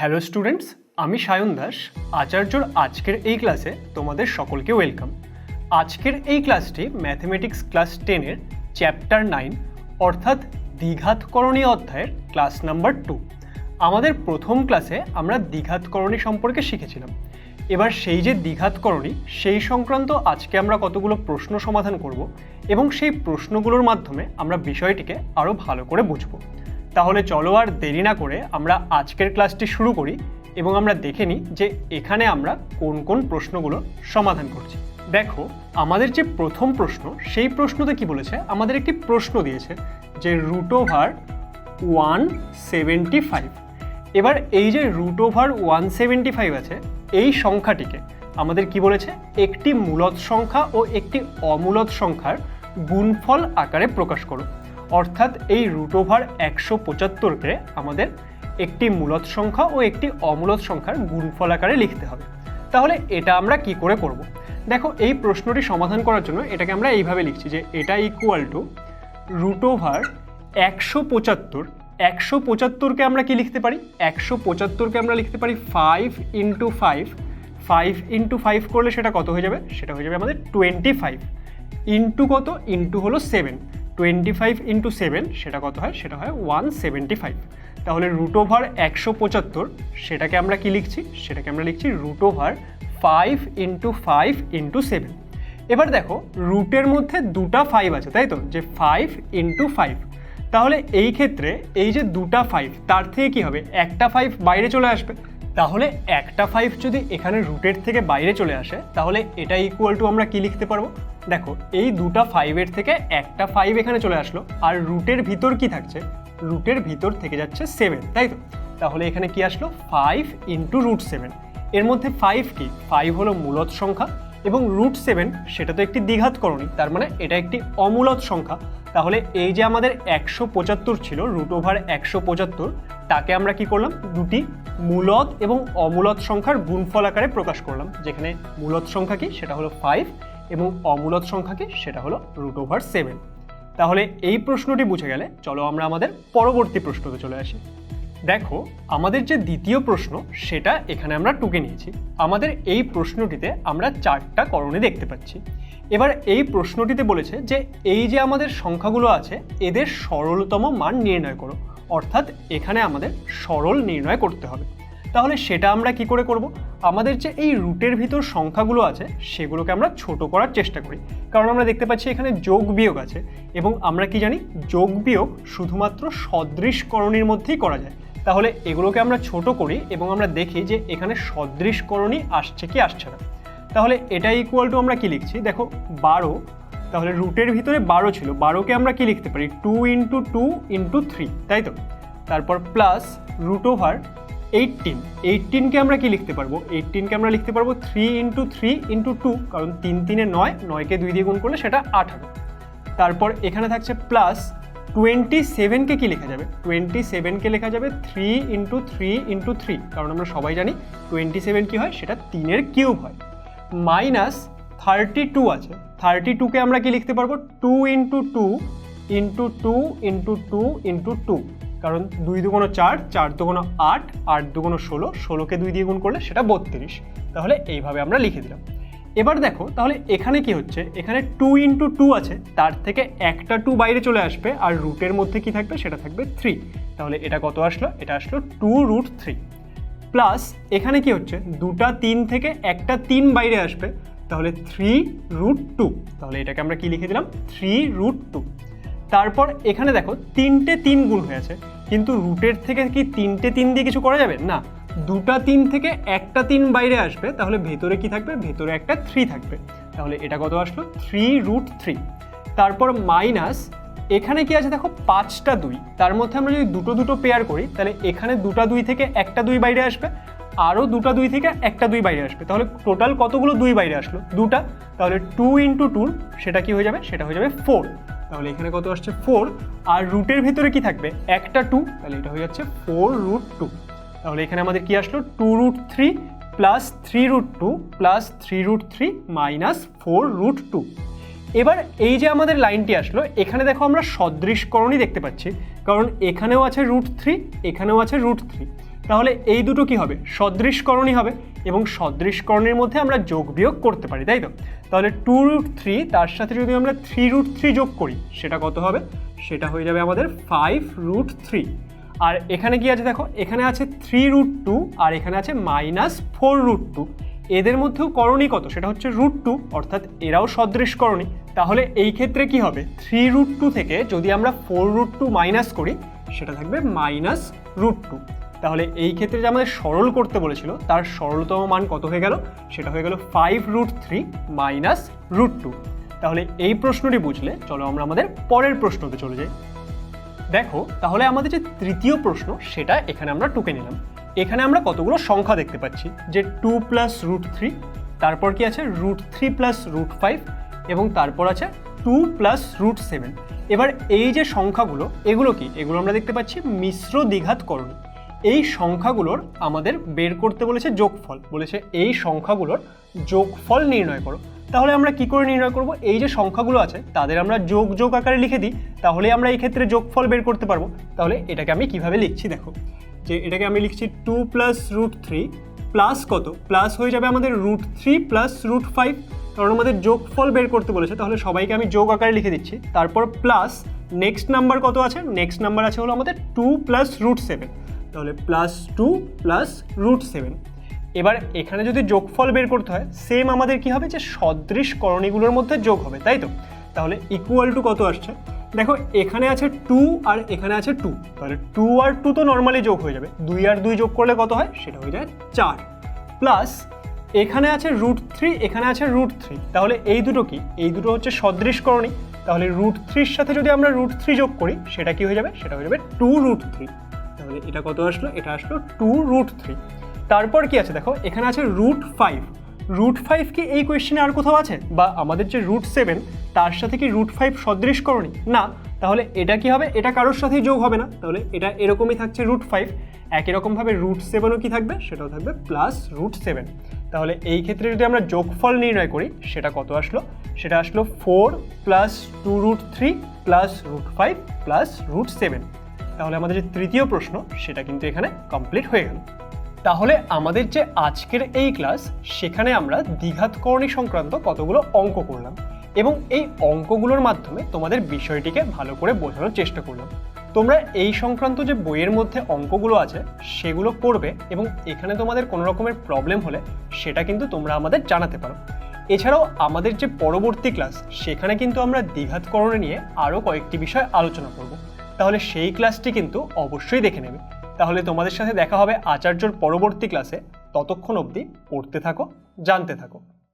Hello students আমি সায়ন দাস। আচার্যর আজকের এই ক্লাসে তোমাদের সকলকে ওয়েলকাম আজকের এই ক্লাসটি ম্যাথমেটিক্স ক্লাস টেনের চ্যাপ্টার নাইন অর্থাৎ দ্বিঘাতকরণী অধ্যায়ের ক্লাস নাম্বার টু আমাদের প্রথম ক্লাসে আমরা দ্বিঘাতকরণী সম্পর্কে শিখেছিলাম। এবার সেই যে দ্বিঘাতকরণী, সেই সংক্রান্ত আজকে আমরা কতগুলো প্রশ্ন সমাধান করব এবং সেই প্রশ্নগুলোর মাধ্যমে আমরা বিষয়টিকে আরও ভালো করে বুঝব। তাহলে চলো আর দেরি না করে আমরা আজকের ক্লাসটি শুরু করি এবং আমরা দেখে নিই যে এখানে আমরা কোন কোন প্রশ্নগুলো সমাধান করছি। দেখো, আমাদের যে প্রথম প্রশ্ন, সেই প্রশ্নতে কি বলেছে? আমাদের একটি প্রশ্ন দিয়েছে যে root over one seventy five এবার এই যে root over one seventy five আছে, এই সংখ্যাটিকে আমাদের কি বলেছে? একটি মূলত সংখ্যা ও একটি অমূলত সংখ্যার গুণফল আকারে প্রকাশ করো। অর্থাৎ এই রুট ওভার একশো পঁচাত্তরকে আমাদের একটি মূলত সংখ্যা ও একটি অমূলত সংখ্যার গুণফল আকারে লিখতে হবে। তাহলে এটা আমরা কি করে করব? দেখো, এই প্রশ্নটি সমাধান করার জন্য এটাকে আমরা এইভাবে লিখছি যে এটা ইকুয়াল টু রুট ওভার একশো পঁচাত্তর। একশো পঁচাত্তরকে আমরা কি লিখতে পারি? একশো পঁচাত্তরকে আমরা লিখতে পারি five into five five into five করলে সেটা কত হয়ে যাবে? সেটা হয়ে যাবে আমাদের টোয়েন্টি ফাইভ ইন্টু কত? ইন্টু হলো seven twenty five into seven সেটা কত হয়? সেটা হয় ওয়ান সেভেন্টি ফাইভ তাহলে রুট ওভার একশো পঁচাত্তর, সেটাকে আমরা কি লিখছি? সেটাকে আমরা লিখছি root over five into five into seven এবার দেখো রুটের মধ্যে দুটা ফাইভ আছে, তাই তো? যে ফাইভ ইন্টু ফাইভ তাহলে এই ক্ষেত্রে এই যে দুটা ফাইভ তার থেকে কি হবে? একটা ফাইভ বাইরে চলে আসবে। তাহলে একটা ফাইভ যদি এখানে রুটের থেকে বাইরে চলে আসে, তাহলে এটা ইকুয়াল টু আমরা কি লিখতে পারব? দেখো, এই দুটা ফাইভের থেকে একটা ফাইভ এখানে চলে আসলো, আর রুটের ভিতর কি থাকছে? রুটের ভিতর থেকে যাচ্ছে সেভেন তাই তো? তাহলে এখানে কি আসলো? ফাইভ ইন্টু রুট সেভেন এর মধ্যে ফাইভ কি? ফাইভ হলো মূলত সংখ্যা, এবং রুট সেভেন সেটা তো একটি দ্বিঘাতকরণী তার মানে এটা একটি অমূলত সংখ্যা। তাহলে এই যে আমাদের একশো পঁচাত্তর ছিল রুট ওভার একশো পঁচাত্তর, তাকে আমরা কি করলাম? দুটি মূলত এবং অমূলত সংখ্যার গুণফল আকারে প্রকাশ করলাম, যেখানে মূলত সংখ্যা কি? সেটা হলো ফাইভ এবং অমূলত সংখ্যা কি সেটা হলো রুট ওভার সেভেন তাহলে এই প্রশ্নটি বুঝে গেলে চলো আমরা আমাদের পরবর্তী প্রশ্নতে চলে আসি। দেখো, আমাদের যে দ্বিতীয় প্রশ্ন, সেটা এখানে আমরা টুকে নিয়েছি। আমাদের এই প্রশ্নটিতে আমরা চারটা করণে দেখতে পাচ্ছি। এবার এই প্রশ্নটিতে বলেছে যে এই যে আমাদের সংখ্যাগুলো আছে, এদের সরলতম মান নির্ণয় করো। অর্থাৎ এখানে আমাদের সরল নির্ণয় করতে হবে। তাহলে সেটা আমরা কি করে করব? আমাদের যে এই রুটের ভিতর সংখ্যাগুলো আছে, সেগুলোকে আমরা ছোট করার চেষ্টা করি। কারণ আমরা দেখতে পাচ্ছি এখানে যোগ বিয়োগ আছে এবং আমরা কি জানি, যোগ বিয়োগ শুধুমাত্র সদৃশকরণীর মধ্যেই করা যায়। তাহলে এগুলোকে আমরা ছোট করি এবং আমরা দেখি যে এখানে সদৃশকরণী আসছে কি আসছে না। তাহলে এটা ইকুয়াল টু আমরা কি লিখছি? দেখো, বারো, তাহলে রুটের ভিতরে বারো ছিল। বারোকে আমরা কি লিখতে পারি? Two into two into three তাই তো? তারপর প্লাস রুট ওভার এইটিন এইটিনকে আমরা কি লিখতে পারব? এইটিনকে আমরা লিখতে পারব three into three into two কারণ তিন তিনে নয় নয়কে দুই দিয়ে গুণ করলে সেটা আঠারো। তারপর এখানে থাকছে প্লাস টোয়েন্টি সেভেনকে কী লেখা যাবে? টোয়েন্টি সেভেনকে লেখা যাবে three into three into three কারণ আমরা সবাই জানি টোয়েন্টি সেভেন কী হয়? সেটা তিনের কিউব হয়। মাইনাস থার্টি টু আছে। থার্টি টুকে আমরা কি লিখতে পারব? Two into two into two into two into two কারণ দুই দুগুণ চার চার দুগুণ আট আট দুগুণ ষোলো, ষোলোকে দুই দিয়ে গুণ করলে সেটা বত্রিশ। তাহলে এইভাবে আমরা লিখে দিলাম। এবার দেখো, তাহলে এখানে কি হচ্ছে? এখানে টু ইন্টু টু আছে, তার থেকে একটা টু বাইরে চলে আসবে, আর রুটের মধ্যে কি থাকবে? সেটা থাকবে থ্রি। তাহলে এটা কত আসলো? এটা আসলো টু রুট থ্রি। প্লাস এখানে কি হচ্ছে? দুটা তিন থেকে একটা তিন বাইরে আসবে, তাহলে থ্রি রুট টু। তাহলে এটাকে আমরা কি লিখে দিলাম? Three root two. তারপর এখানে দেখো তিনটে তিন গুণ হয়েছে। কিন্তু রুটের থেকে কি তিনটে তিন দিয়ে কিছু করা যাবে? না। দুটা তিন থেকে একটা তিন বাইরে আসবে, তাহলে ভেতরে কি থাকবে? ভেতরে একটা থ্রি থাকবে। তাহলে এটা কত আসলো? থ্রি রুট থ্রি তারপর মাইনাস এখানে কি আছে দেখো? পাঁচটা দুই। তার মধ্যে আমরা যদি দুটো দুটো পেয়ার করি, তাহলে এখানে দুটা দুই থেকে একটা দুই বাইরে আসবে আরও দুটা দুই থেকে একটা দুই বাইরে আসবে। তাহলে টোটাল কতগুলো দুই বাইরে আসলো? দুটা। তাহলে টু ইন্টু টুর সেটা কি হয়ে যাবে? সেটা হয়ে যাবে ফোর তাহলে এখানে কত আসছে? ফোর আর রুটের ভিতরে কি থাকবে? একটা টু তাহলে এটা হয়ে যাচ্ছে ফোর রুট টু তাহলে এখানে আমাদের কি আসলো? Two root three plus three root two plus three root three minus four root two এবার এই যে আমাদের লাইনটি আসলো, এখানে দেখো আমরা সদৃশকরণই দেখতে পাচ্ছি। কারণ এখানেও আছে রুট থ্রি এখানেও আছে রুট থ্রি তাহলে এই দুটো কি হবে? সদৃশকরণই হবে এবং সদৃশকরণের মধ্যে আমরা যোগ বিয়োগ করতে পারি, তাই তো? তাহলে টু রুট থ্রি তার সাথে যদি আমরা থ্রি রুট থ্রি যোগ করি, সেটা কত হবে? সেটা হয়ে যাবে আমাদের ফাইভ রুট থ্রি আর এখানে কি আছে দেখো? এখানে আছে থ্রি রুট টু আর এখানে আছে মাইনাস ফোর রুট টু এদের মধ্যেও করণী কত? সেটা হচ্ছে রুট টু অর্থাৎ এরাও সদৃশ করণী তাহলে এই ক্ষেত্রে কি হবে? থ্রি রুট টু থেকে যদি আমরা ফোর রুট টু মাইনাস করি, সেটা থাকবে মাইনাস রুট টু তাহলে এই ক্ষেত্রে যে আমাদের সরল করতে বলেছিল, তার সরলতম মান কত হয়ে গেল? সেটা হয়ে গেল five root three minus root two তাহলে এই প্রশ্নটি বুঝলে, চলো আমরা আমাদের পরের প্রশ্নতে চলে যাই। দেখো, তাহলে আমাদের যে তৃতীয় প্রশ্ন, সেটা এখানে আমরা টুকে নিলাম। এখানে আমরা কতগুলো সংখ্যা দেখতে পাচ্ছি? যে টু প্লাস রুট থ্রি তারপর কি আছে? Root three plus root five এবং তারপর আছে টু প্লাস রুট সেভেন এবার এই যে সংখ্যাগুলো, এগুলো কি? এগুলো আমরা দেখতে পাচ্ছি মিশ্র দ্বিঘাতকরণ। এই সংখ্যাগুলোর আমাদের বের করতে বলেছে যোগফল। বলেছে এই সংখ্যাগুলোর যোগফল নির্ণয় করো। তাহলে আমরা কি করে নির্ণয় করব? এই যে সংখ্যাগুলো আছে, তাদের আমরা যোগ যোগ আকারে লিখে দিই, তাহলে আমরা এই ক্ষেত্রে যোগফল বের করতে পারব। তাহলে এটাকে আমি কীভাবে লিখছি দেখো। যে এটাকে আমি লিখছি two plus root three plus কত? প্লাস হয়ে যাবে আমাদের root three plus root five. কারণ আমাদের যোগফল বের করতে বলেছে, তাহলে সবাইকে আমি যোগ আকারে লিখে দিচ্ছি। তারপর প্লাস নেক্সট নাম্বার কত আছে? নেক্সট নাম্বার আছে হলো আমাদের টু প্লাস রুট সেভেন। তাহলে plus two plus root seven এবার এখানে যদি যোগফল বের করতে হয় সেম আমাদের কি হবে? যে সদৃশ করণীগুলোর মধ্যে যোগ হবে, তাই তো? তাহলে ইকুয়াল টু কত আসছে? দেখো, এখানে আছে টু আর এখানে আছে টু তাহলে টু আর টু তো নর্মালি যোগ হয়ে যাবে। দুই আর দুই যোগ করলে কত হয়? সেটা হয়ে যায় চার। প্লাস এখানে আছে রুট থ্রি এখানে আছে রুট থ্রি তাহলে এই দুটো কি? এই দুটো হচ্ছে সদৃশ করণী। তাহলে রুট থ্রির সাথে যদি আমরা রুট থ্রি যোগ করি, সেটা কি হয়ে যাবে? সেটা হয়ে যাবে টু রুট থ্রি তাহলে এটা কত আসলো? এটা আসলো টু রুট থ্রি তারপর কি আছে? দেখো, এখানে আছে রুট ফাইভ রুট ফাইভ কি এই কোয়েশ্চেনে আর কোথাও আছে? বা আমাদের যে রুট সেভেন তার সাথে কি রুট ফাইভ সদৃশ করণী না, তাহলে এটা কি হবে? এটা কারোর সাথেই যোগ হবে না। তাহলে এটা এরকমই থাকছে রুট ফাইভ একই রকমভাবে রুট সেভেনও কি থাকবে? সেটাও থাকবে প্লাস রুট সেভেন তাহলে এই ক্ষেত্রে যদি আমরা যোগফল নির্ণয় করি, সেটা কত আসলো? সেটা আসলো four plus two root three plus root five plus root seven তাহলে আমাদের যে তৃতীয় প্রশ্ন, সেটা কিন্তু এখানে কমপ্লিট হয়ে গেল। তাহলে আমাদের যে আজকের এই ক্লাস সেখানে আমরা দ্বিঘাতকরণী সংক্রান্ত কতগুলো অঙ্ক করলাম এবং এই অঙ্কগুলোর মাধ্যমে তোমাদের বিষয়টিকে ভালো করে বোঝানোর চেষ্টা করলাম। তোমরা এই সংক্রান্ত যে বইয়ের মধ্যে অঙ্কগুলো আছে, সেগুলো করবে এবং এখানে তোমাদের কোনো রকমের প্রবলেম হলে সেটা কিন্তু তোমরা আমাদের জানাতে পারো। এছাড়াও আমাদের যে পরবর্তী ক্লাস সেখানে কিন্তু আমরা দ্বিঘাতকরণে নিয়ে আরও কয়েকটি বিষয় আলোচনা করব। তাহলে সেই ক্লাসটি কিন্তু অবশ্যই দেখে নেবে। তাহলে তোমাদের সাথে দেখা হবে আচার্যর পরবর্তী ক্লাসে ততক্ষণ অবধি পড়তে থাকো, জানতে থাকো।